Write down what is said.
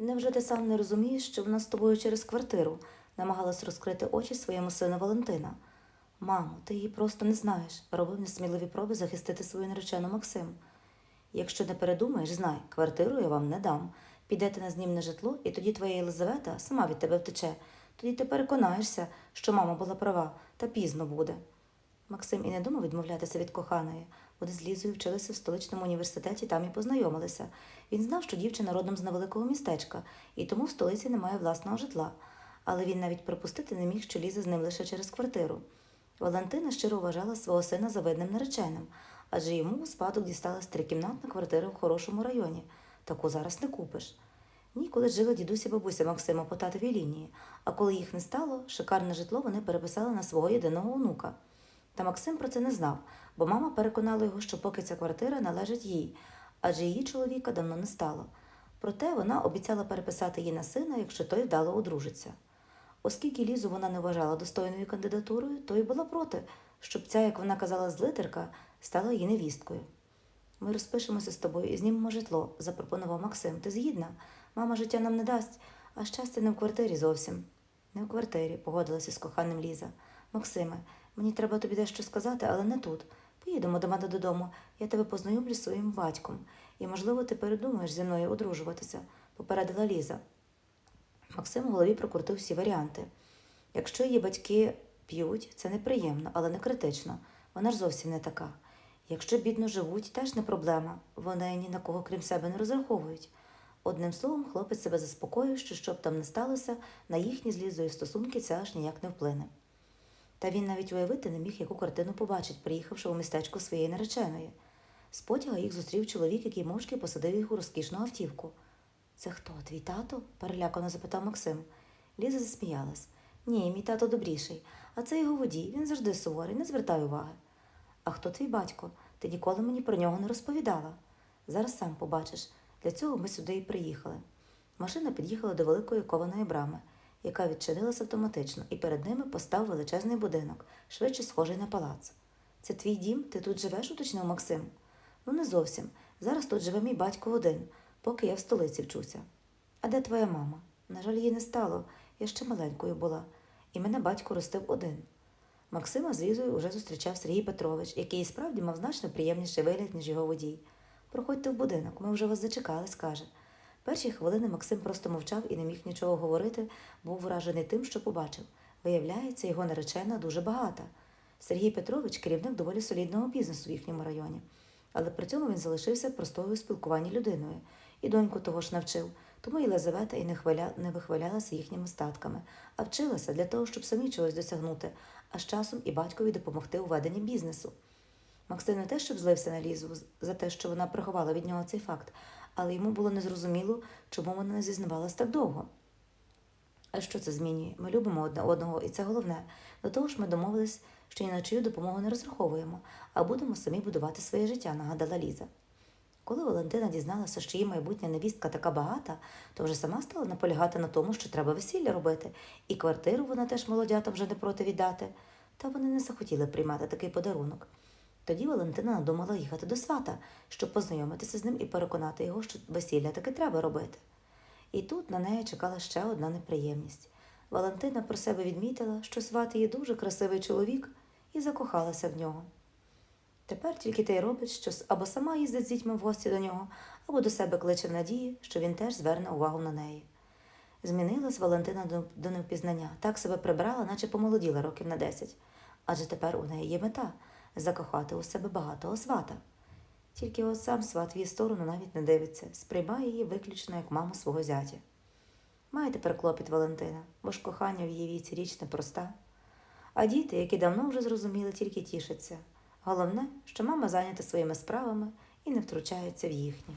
Невже ти сам не розумієш, що вона з тобою через квартиру намагалась розкрити очі своєму сину Валентина? Мамо, ти її просто не знаєш, робив несміливі проби захистити свою наречену Максим. Якщо не передумаєш, знай, квартиру я вам не дам. Підете на знімне житло, і тоді твоя Єлизавета сама від тебе втече. Тоді ти переконаєшся, що мама була права, та пізно буде. Максим і не думав відмовлятися від коханої. Вони з Лізою вчилися в столичному університеті, там і познайомилися. Він знав, що дівчина родом з невеликого містечка, і тому в столиці немає власного житла. Але він навіть припустити не міг, що Ліза з ним лише через квартиру. Валентина щиро вважала свого сина завидним нареченим, адже йому у спадок дісталась трикімнатна квартира в хорошому районі. Таку зараз не купиш. Ніколи жили дідусь і бабуся Максима по татовій лінії, а коли їх не стало, шикарне житло вони переписали на свого єдиного онука. Та Максим про це не знав, бо мама переконала його, що поки ця квартира належить їй, адже її чоловіка давно не стало. Проте вона обіцяла переписати її на сина, якщо той вдало одружиться. Оскільки Лізу вона не вважала достойною кандидатурою, то й була проти, щоб ця, як вона казала, злитерка стала її невісткою. Ми розпишемося з тобою і знімемо житло, запропонував Максим. Ти згідна? Мама життя нам не дасть, а щастя не в квартирі зовсім. Не в квартирі, погодилася з коханим Ліза. Максиме, мені треба тобі дещо сказати, але не тут. Поїдемо до мене додому, я тебе познайомлю з своїм батьком, і, можливо, ти передумаєш зі мною одружуватися, попередила Ліза. Максим у голові прокрутив всі варіанти. Якщо її батьки п'ють, це неприємно, але не критично. Вона ж зовсім не така. Якщо бідно живуть, теж не проблема. Вони ні на кого крім себе не розраховують. Одним словом, хлопець себе заспокоїв, що щоб там не сталося, на їхні з стосунки це аж ніяк не вплине. Та він навіть уявити не міг, яку картину побачить, приїхавши у містечко своєї нареченої. З потяга їх зустрів чоловік, який мовчки посадив їх у розкішну автівку. Це хто, твій тато? перелякано запитав Максим. Ліза засміялась. Ні, мій тато добріший, а це його водій, він завжди суворий, не звертай уваги. А хто твій батько? Ти ніколи мені про нього не розповідала. Зараз сам побачиш. Для цього ми сюди і приїхали. Машина під'їхала до великої кованої брами, яка відчинилась автоматично, і перед ними постав величезний будинок, швидше схожий на палац. Це твій дім? Ти тут живеш? уточнив Максим. Ну, не зовсім. Зараз тут живе мій батько один, поки я в столиці вчуся. А де твоя мама? На жаль, її не стало. Я ще маленькою була, і мене батько ростив один. Максима з Лізою уже зустрічав Сергій Петрович, який справді мав значно приємніший вигляд, ніж його водій. Проходьте в будинок, ми вже вас зачекались, каже. Перші хвилини Максим просто мовчав і не міг нічого говорити, був вражений тим, що побачив. Виявляється, його наречена дуже багата. Сергій Петрович керівник доволі солідного бізнесу в їхньому районі, але при цьому він залишився простою у спілкуванні людиною і доньку того ж навчив, тому Єлизавета і не, хваля... не вихвалялася їхніми статками, а вчилася для того, щоб самі чогось досягнути, а з часом і батькові допомогти у веденні бізнесу. Максим не те, щоб злився на Лізу за те, що вона приховала від нього цей факт, але йому було незрозуміло, чому вона не зізнавалась так довго. А що це змінює? Ми любимо одне одного, і це головне. До того ж, ми домовились, що ні на чию допомогу не розраховуємо, а будемо самі будувати своє життя, нагадала Ліза. Коли Валентина дізналася, що її майбутня невістка така багата, то вже сама стала наполягати на тому, що треба весілля робити, і квартиру вона теж молодята вже не проти віддати. Та вони не захотіли приймати такий подарунок. Тоді Валентина надумала їхати до свата, щоб познайомитися з ним і переконати його, що весілля таки треба робити. І тут на неї чекала ще одна неприємність. Валентина про себе відмітила, що сват її дуже красивий чоловік, і закохалася в нього. Тепер тільки те й робить, що або сама їздить з дітьми в гості до нього, або до себе кличе в надії, що він теж зверне увагу на неї. Змінилась Валентина до, до невпізнання, так себе прибрала, наче помолоділа років на десять. Адже тепер у неї є мета закохати у себе багатого свата. Тільки от сам сват в її сторону навіть не дивиться, сприймає її виключно як маму свого зятя. Має тепер клопіт Валентина, бо ж кохання в її віці річ непроста. А діти, які давно вже зрозуміли, тільки тішаться. Головне, що мама зайнята своїми справами і не втручається в їхні.